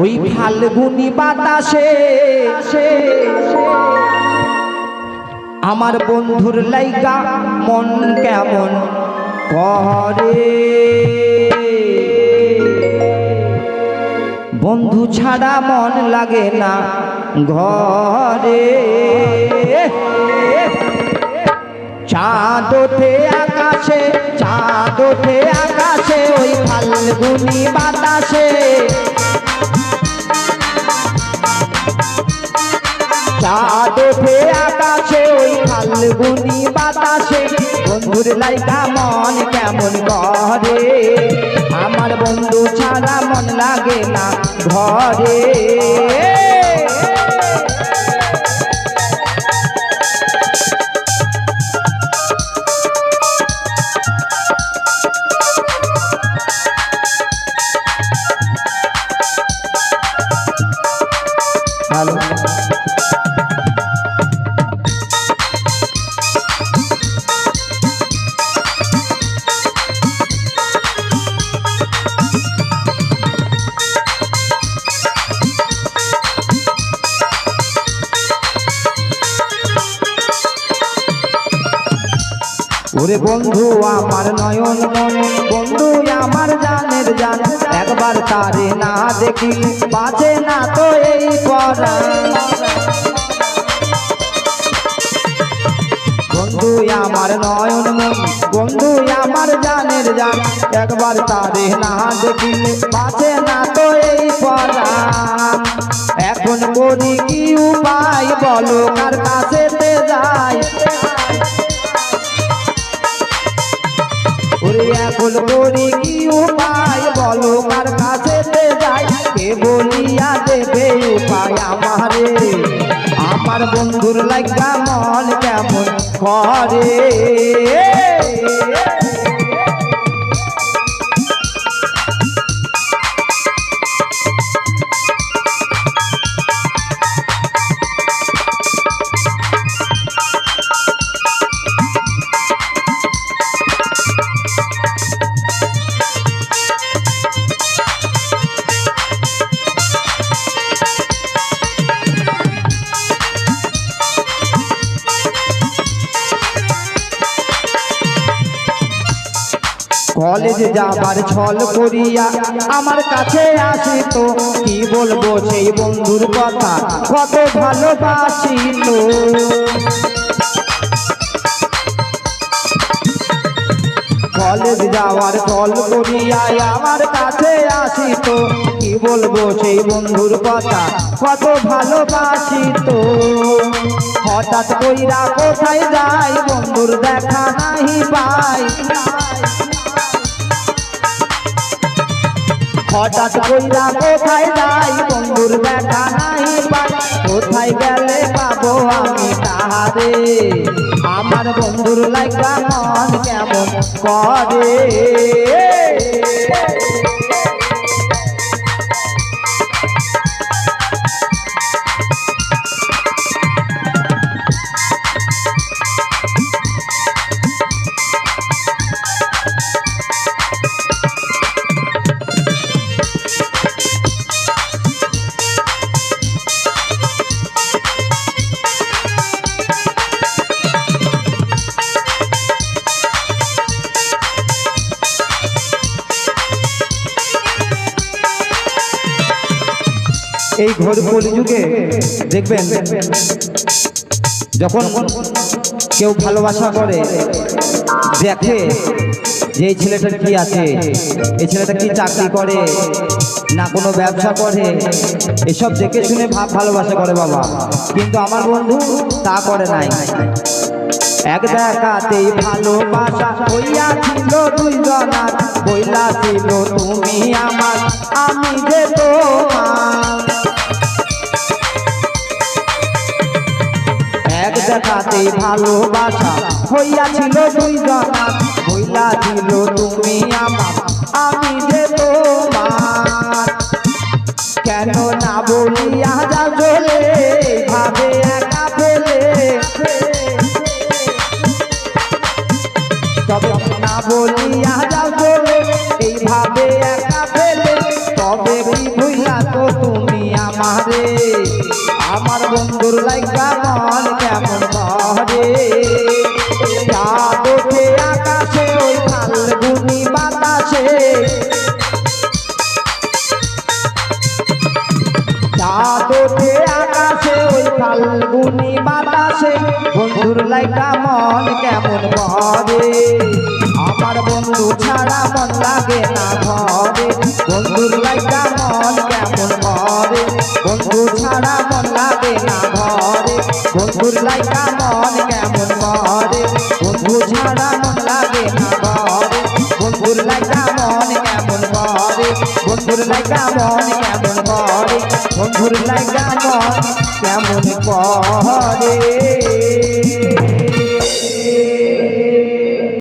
ওই ফাল্গুনি বাতাসে আমার বন্ধুর লাইকা মন কেমন করে? বন্ধু ছাড়া মন লাগে না ঘরে। চাঁদ ওঠে আকাশে, চাঁদ ওঠে আকাশে, ওই ফাল্গুনি বাতাসে। ফাল্গুনি বাতাসে? বন্ধুর লাইকা মন কেমন করে আমার বন্ধু ছাড়া মন লাগে না ঘরে। ওরে বন্ধু, আমার নয়ন মন। বন্ধু, আমার জানের জান। একবার তারে না দেখি, বাজে না তো এই পরা বন্ধু, আমার নয়ন মন। বন্ধু, আমার জানের জান। একবার তারে না দেখিলে বাজে না তো এই পরা এখন করি কি উপায় বলো, কার কাছে ওরে করি কি উপায়? বলো কার কাছে যাই, কে বলিয়া দেবে উপায় আমারে? আমার বন্ধুর লাগা মন কেমন করে? কলেজে যাবার ছল করিয়া আমার কাছে আসি তো কি বলব সেই বন্ধুর কথা? কত ভালোবাসি তো। কলেজ যাওয়ার কল করিয়া আমার কাছে আসি তো কি বলব সেই বন্ধুর কথা? কত ভালোবাসি তো। হঠাৎ কইরা কোথায় যাই বন্ধুর দেখা নাহি পাই। হঠাৎ কইরা কোথায় যাই বন্ধুর দেখা নাই পাই কোথায় গেলে পাবো আমি তাহারে? আমার বন্ধুর লাগা মন কেমন করে? এই ঘোর কলিযুগে দেখবেন, যখন কেউ ভালোবাসা করে, দেখে যে এই ছেলেটার কি আছে, এই ছেলেটা কি চাকরি করে, না কোনো ব্যবসা করে, এসব দেখে শুনে ভাব ভালোবাসা করে বাবা। কিন্তু আমার বন্ধু তা করে নাই। এক দেখাতেই ভালোবাসা ছিল তুমি আমার, আমি যে তোমার দেখাতেই ভালোবাসা হইয়াছিল দুইজনার বইলা ছিল তুমি আমার, আমি যে তোমার। কেন না বলিয়া যা চলে, ভাবে একা ফেলে তবে না বলিয়া যাও চলে এইভাবে একা ফেলে তবে কি ভুইলা তো তুমি করে আমার বন্ধুর লাইকা মন বন্ধুর লাইটা মন কেমন করে আমার বন্ধু ছাড়া মন লাগে না ঘরে বন্ধুর লাইটা মন কেমন করে বন্ধু ছাড়া মন লাগে না ঘরে বন্ধুর লাইটা মন কেমন করে বন্ধু ছাড়া মন লাগে না বন্ধুর লাগা মন কেমন করে? বন্ধুর লাগা মন কেমন করে?